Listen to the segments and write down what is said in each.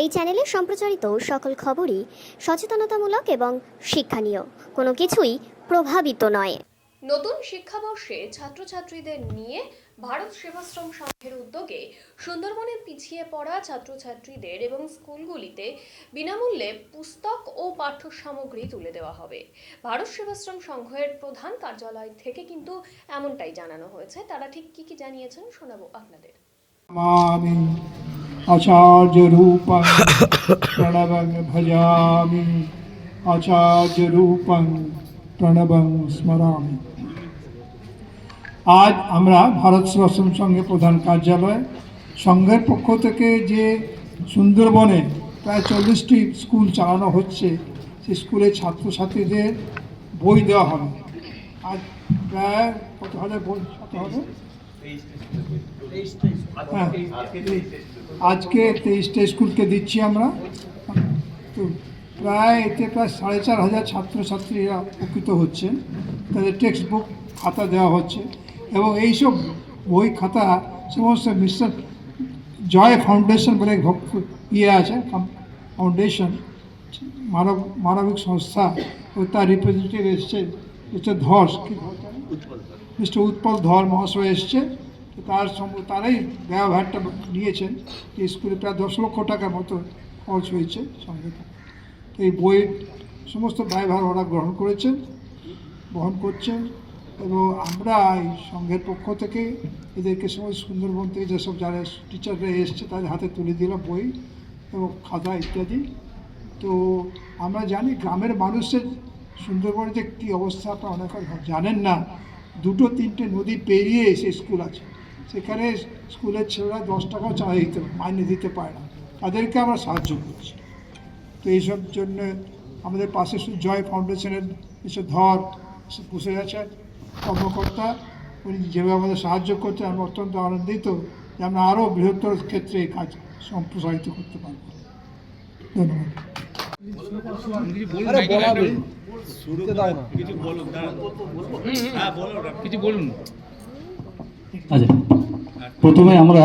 এই চ্যানেলে সম্প্রচারিত সকল খবরই সচেতনতামূলক এবং শিক্ষণীয়। কোনো কিছুই প্রভাবিত নয়। নতুন শিক্ষাবর্ষে ছাত্রছাত্রীদের নিয়ে ভারত সেবাশ্রম সংঘের উদ্যোগে সুন্দরবনে পিছিয়ে পড়া ছাত্রছাত্রীদের এবং স্কুলগুলিতে বিনামূল্যে পুস্তক ও পাঠ্য সামগ্রী তুলে দেওয়া হবে। ভারত সেবাশ্রম সংঘের প্রধান কার্যালয় থেকে কিন্তু এমনটাই জানানো হয়েছে। তারা ঠিক কি কি জানিয়েছেন শোনাবো আপনাদের। आचार्यरूपं प्रणवं भजामि आचार्यरूपं প্রণবং স্মরামি আজ আমরা ভারত সেবাশ্রম সংঘের প্রধান কার্যালয় সংঘের পক্ষ থেকে যে সুন্দরবনে প্রায় চল্লিশটি স্কুল চালানো হচ্ছে সেই স্কুলে ছাত্রছাত্রীদের বই দেওয়া হবে আজ প্রায় কত হাজার বই কত হবে হ্যাঁ আজকে তেইশটা স্কুলকে দিচ্ছি আমরা তো প্রায় এতে প্রায় সাড়ে চার হাজার ছাত্রছাত্রীরা উপকৃত হচ্ছেন তাদের টেক্সট বুক খাতা দেওয়া হচ্ছে এবং এইসব বই খাতা সমস্ত মিশ্র জয় ফাউন্ডেশন বলে ইয়ে আছে ফাউন্ডেশন, মানব, মানবিক সংস্থা ও তার রিপ্রেজেন্টেটিভ এসছে হচ্ছে ধস কি? মিস্টার উৎপল ধর মহাশয় এসছে তার তারাই ব্যবহারটা নিয়েছেন। যে স্কুলে প্রায় দশ লক্ষ টাকার মতো খরচ হয়েছে সঙ্গে। এই বইয়ের সমস্ত ব্যয়ভার ওরা গ্রহণ করেছেন, বহন করছেন, এবং আমরা এই সংঘের পক্ষ থেকে এদেরকে সময় সুন্দরবন থেকে যেসব যারা টিচাররা এসছে তাদের হাতে তুলে দিলাম বই এবং খাতা ইত্যাদি। তো আমরা জানি গ্রামের মানুষের সুন্দরবনে যে কী অবস্থা আপনারা অনেক জানেন না। দুটো তিনটে নদী পেরিয়ে এসে স্কুল আছে। সেখানে স্কুলের ছেলেরা দশ টাকাও চা দিতে মাইনে দিতে পারে না। তাদেরকে আমরা সাহায্য করছি। তো এইসব জন্য আমাদের পাশে জয় ফাউন্ডেশনের এসব ধর বসে আছেন কর্মকর্তা, উনি যেভাবে আমাদের সাহায্য করছেন আমি অত্যন্ত আনন্দিত যে আমরা আরও বৃহত্তর ক্ষেত্রে কাজ সম্প্রসারিত করতে পারব। ধন্যবাদ। আচ্ছা প্রথমে আমরা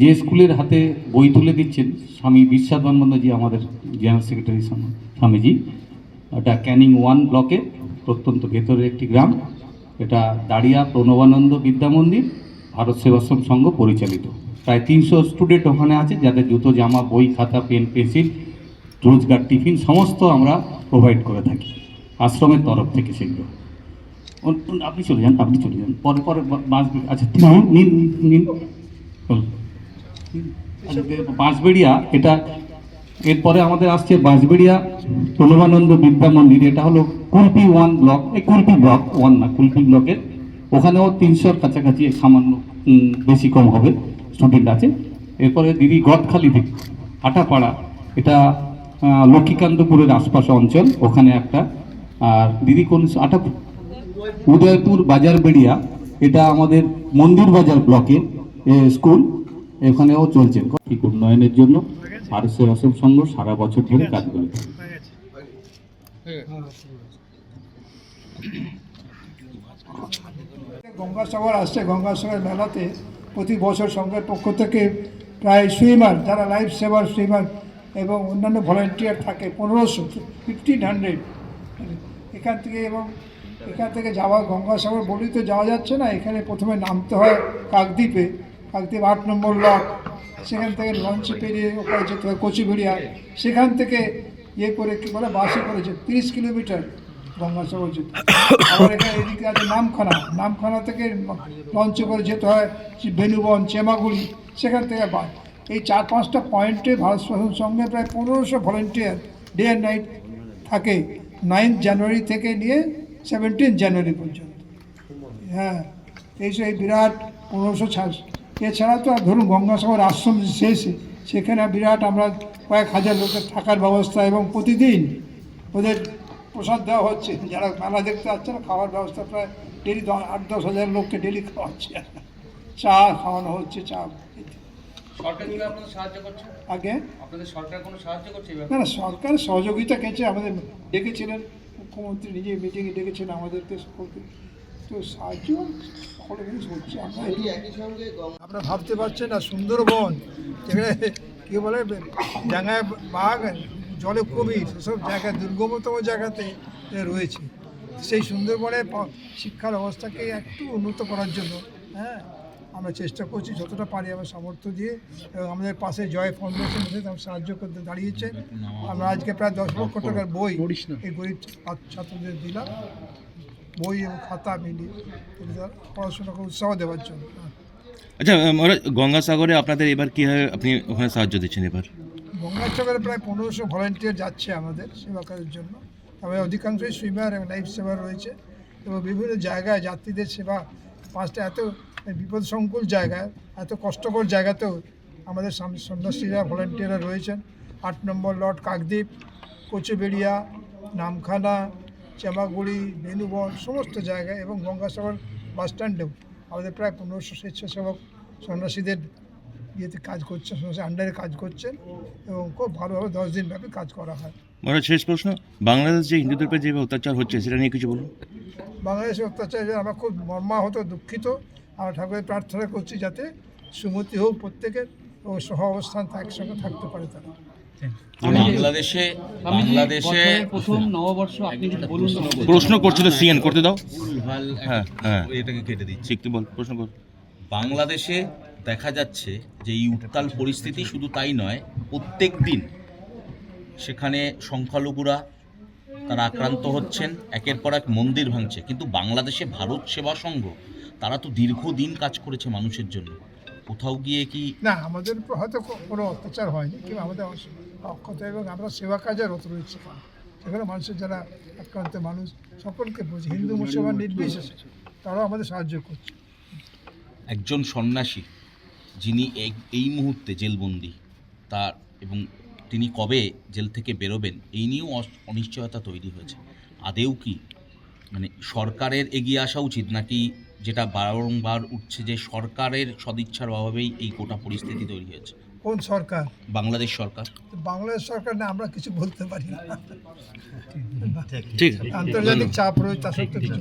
যে স্কুলের হাতে বই তুলে দিচ্ছেন স্বামী বিশ্বাসানন্দজি আমাদের জেনারেল সেক্রেটারি স্বামীজি এটা ক্যানিং ওয়ান ব্লকে প্রত্যন্ত ভেতরের একটি গ্রাম। এটা দাঁড়িয়া প্রণবানন্দ বিদ্যা মন্দির ভারত সেবাশ্রম সংঘ পরিচালিত। প্রায় তিনশো স্টুডেন্ট ওখানে আছে যাদের জুতো জামা বই খাতা পেন পেন্সিল রোজগার টিফিন সমস্ত আমরা প্রোভাইড করে থাকি আশ্রমের তরফ থেকে সেগুলো। আপনি চলে যান আপনি চলে যান পরে পরে বাঁশ আচ্ছা নিন নিন, বাঁশবেড়িয়া এটা এরপরে আমাদের আসছে বাঁশবেড়িয়া প্রণবানন্দ বিদ্যা মন্দির এটা হলো কুলপি ওয়ান ব্লক এই কুলপি ব্লক ওয়ান না কুলপি ব্লকের। ওখানেও তিনশোর কাছাকাছি সামান্য বেশি কম হবে স্টুডেন্ট আছে। এরপরে দিদি গদখালি থেকে হাটাপাড়া এটা লক্ষ্মীকান্তপুরের আশপাশ অঞ্চল, ওখানে একটা। আর দিদি, কোন আটা উদয়পুর বাজার বেড়িয়া, এটা আমাদের মন্দির বাজার ব্লকে স্কুল। এখানেও চলছে। উন্নয়নের জন্য ভারত সেবাশ্রম সংঘ সারা বছর ধরে কাজ করে। গঙ্গাসাগর আসছে গঙ্গাসাগর মেলাতে প্রতি বছর সংঘের পক্ষ থেকে প্রায় সুইমার, যারা লাইফ সেভার সুইমার এবং অন্যান্য ভলেন্টিয়ার থাকে, পনেরোশো ফিফটিন হান্ড্রেড এখান থেকে এবং এখান থেকে যাওয়া, গঙ্গাসাগর বলেই তো যাওয়া যাচ্ছে না, এখানে প্রথমে নামতে হয় কাকদ্বীপে, কাকদ্বীপ আট নম্বর লক সেখান থেকে লঞ্চে পেরিয়ে ওখানে যেতে হয় কচুবেড়িয়া সেখান থেকে ইয়ে করে কী বলে, বাসে করেছে তিরিশ কিলোমিটার গঙ্গাসাগর যেতে। আবার এখানে এদিকে আছে নামখানা নামখানা থেকে লঞ্চে করে যেতে হয়, বেনুবন, চেমাগুড়ি, সেখান থেকে বাস। এই চার পাঁচটা পয়েন্টে ভারত শাসন সঙ্গে প্রায় পনেরোশো ভলেন্টিয়ার ডে অ্যান্ড নাইট থাকে নাইন্থ জানুয়ারি থেকে নিয়ে সেভেন্টিন জানুয়ারি পর্যন্ত। হ্যাঁ এইসব এই বিরাট পনেরোশো ছাড়, এছাড়া তো আর ধরুন গঙ্গাসাগর আশ্রম শেষে, সেখানে বিরাট আমরা কয়েক হাজার লোকের থাকার ব্যবস্থা এবং প্রতিদিন ওদের প্রসাদ দেওয়া হচ্ছে, যারা মেলা দেখতে আসছে না, খাওয়ার ব্যবস্থা প্রায় ডেলি আট, দশ হাজার লোককে ডেলি খাওয়াচ্ছে। চা খাওয়ানো হচ্ছে, চা সরকার কি আপনাদের সাহায্য করছে? আগে? আপনাদের সরকার কোনো সাহায্য করছে না ব্যাপারে? না সরকার সহযোগিতা কেছে আমাদের ডেকেছিলেন। মুখ্যমন্ত্রী নিজে মিটিংয়ে ডেকেছেন আমাদেরকে সকলকে। তো সাহায্য হচ্ছে আমরা আপনারা ভাবতে পারছেন না সুন্দরবন যেখানে কী বলে ডাঙায় বাঘ জলে কুমির সেসব জায়গায় দুর্গমতম জায়গাতে রয়েছে। সেই সুন্দরবনে শিক্ষার অবস্থাকে একটু উন্নত করার জন্য হ্যাঁ আমরা চেষ্টা করছি যতটা পারি আমরা সামর্থ্য দিয়ে এবং আমাদের পাশে জয় ফাউন্ডেশন এসে তার সাহায্য করতে দাঁড়িয়েছে। আমরা আজকে প্রায় দশ লক্ষ টাকার বই এই গরিব ছাত্র- ছাত্রদের দিলাম। বই এবং খাতা মিলিয়ে পড়াশোনাকে উৎসাহ দেওয়ার জন্য। আচ্ছা গঙ্গাসাগরে আপনাদের এবার কীভাবে আপনি ওখানে সাহায্য দিচ্ছেন এবার? গঙ্গাসাগরে প্রায় পনেরোশো ভলেন্টিয়ার যাচ্ছে আমাদের সেবা কাজের জন্য। তবে অধিকাংশই সুইমার এবং লাইফ সেভার রয়েছে এবং বিভিন্ন জায়গায় যাত্রীদের সেবা পাঁচটা এত বিপদ সংকুল জায়গায় এত কষ্টকর জায়গাতেও আমাদের সন্ন্যাসীরা ভলেন্টিয়াররা রয়েছেন। আট নম্বর লট কাকদ্বীপ কোচবেড়িয়া নামখানা চেমাগুড়ি বেনুবন সমস্ত জায়গায় এবং গঙ্গাসাগর বাস স্ট্যান্ডেও আমাদের প্রায় পনেরোশো স্বেচ্ছাসেবক সন্ন্যাসীদের ইয়েতে কাজ করছেন সন্ন্যাসী আন্ডারে কাজ করছেন এবং খুব ভালোভাবে দশ দিন ব্যাপী কাজ করা হয়। মহারাজ শেষ প্রশ্ন বাংলাদেশ যে হিন্দুদের উপর যেভাবে অত্যাচার হচ্ছে সেটা নিয়ে কিছু বলুন। বাংলাদেশের অত্যাচারে আমরা খুব মর্মাহত দুঃখিত। আমরা ঠাকুরের প্রার্থনা করছি যাতে সুমতি হোক প্রত্যেকের ও সহ অবস্থান একসঙ্গে থাকতে পারে তারা। বাংলাদেশে বাংলাদেশে প্রথম নববর্ষ আপনি বলুন প্রশ্ন করছিল সিএন করতে দাও। ভুলভাল হ্যাঁ হ্যাঁ। এটাকে কেটে দিচ্ছি। তুই বল প্রশ্ন কর। বাংলাদেশে দেখা যাচ্ছে যে এই উত্তাল পরিস্থিতি শুধু তাই নয় প্রত্যেক দিন সেখানে সংখ্যালঘুরা তারা আক্রান্ত হচ্ছেন একের পর এক মন্দির ভাঙছে। কিন্তু বাংলাদেশে ভারত সেবা সংঘ তারা তো দীর্ঘদিন কাজ করেছে মানুষের জন্য। কোথাও গিয়ে কি না আমাদের উপর হয়তো কোনো অত্যাচার হয়নি কিন্তু আমাদের অক্ষত এবং আমরা সেবা কাজে রত রয়েছি। সেখানে মানুষের যারা আক্রান্ত মানুষ সকলকে বুঝি হিন্দু মুসলমান নির্বিশেষে তারাও আমাদের সাহায্য করছে। একজন সন্ন্যাসী যিনি এই এই মুহূর্তে জেলবন্দি তার এবং তিনি কবে জেল থেকে বেরোবেন এই নিয়েও অনিশ্চয়তা তৈরি হয়েছে। আদেও কি? মানে সরকারের এগিয়ে আসা উচিত নাকি যেটা বারংবার উঠছে যে সরকারের সদিচ্ছার অভাবেই এই গোটা পরিস্থিতি তৈরি হয়েছে। কোন সরকার? বাংলাদেশ সরকার। বাংলাদেশ সরকার না আমরা কিছু বলতে পারি না। ঠিক আছে আন্তর্জাতিক চাপ রয়েছে তা সত্ত্বেও।